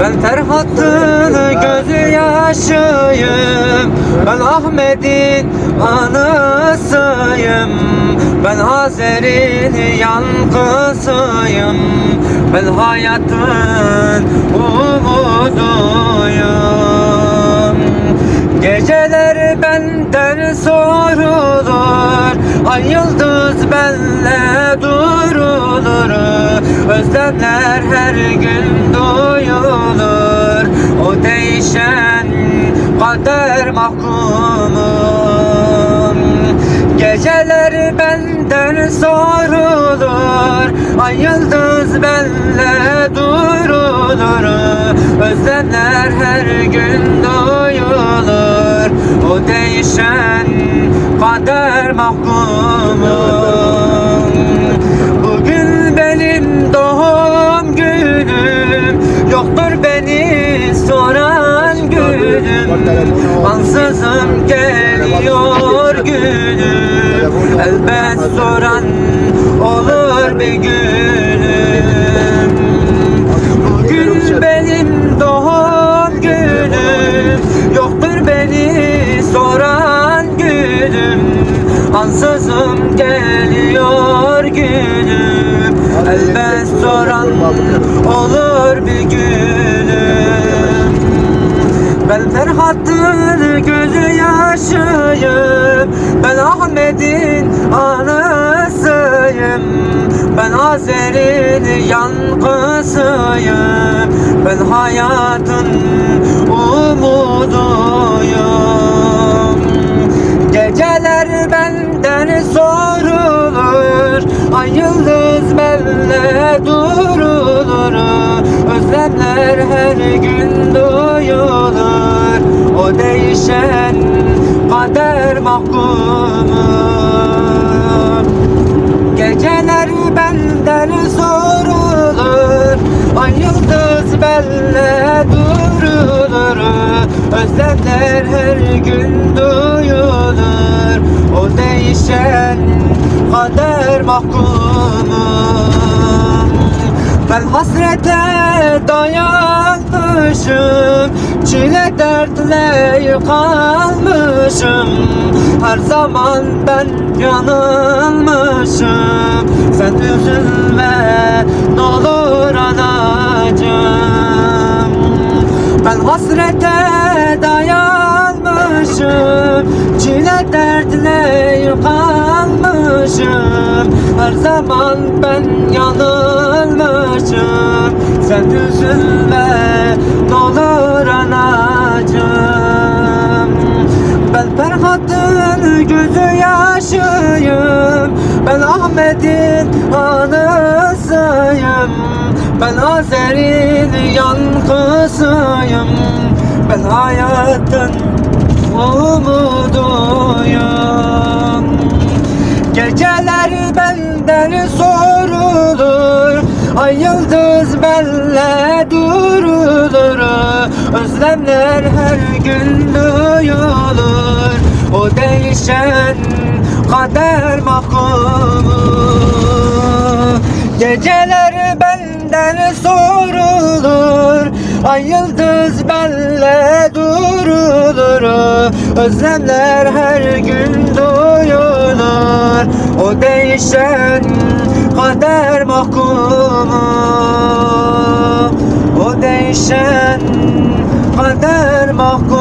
Ben Ferhat'ın gözü yaşıyım. Ben Ahmet'in anısıyım. Ben Azer'in yankısıyım. Ben hayatın umuduyum. Geceler benden sorulur. Ay yıldız benle durulur. Özlemler her gün duyulur kader mahkumum Geceler benden sorulur Ay yıldız benle durulur. Özlemler her gün duyulur O değişen kader mahkumum Bugün benim doğum günüm Yoktur beni soran Ansızın geliyor günüm. Elbet soran olur bir günüm. Bugün benim doğum günüm. Yoktur beni soran günüm. Ansızın geliyor günüm. Elbet soran olur bir günüm. Ben Ahmet'in anısıyım Ben Azer'in yankısıyım. Ben hayatın umuduyum. Geceler benden sorulur Ay yıldız benle durulur. Özlemler her gün duyulur O değişen kader mahkumu Geceler benden sorulur Ay yıldız benle durulur. Özlemler her gün duyulur O değişen kader mahkumu Ben hasrete dayanmışım Çile dertle yıkanmışım Her zaman ben yanılmışım. Sen üzülme ne olur anacığım. Ben hasrete dayanmışım. Çile dertle yıkanmışım. Her zaman ben yanılmışım. Sen üzülme Ben Ferhat'ın gözü yaşıyım. Ben Ahmet'in anısıyım. Ben Azer'in yankısıyım. Ben hayatın umuduyum. Geceler benden sorulur. Ay yıldız benle durulur. Özlemler değişen kader mahkumu Geceler benden sorulur Ay yıldız benle durulur. Özlemler her gün duyulur O değişen kader mahkumu O değişen kader mahkumu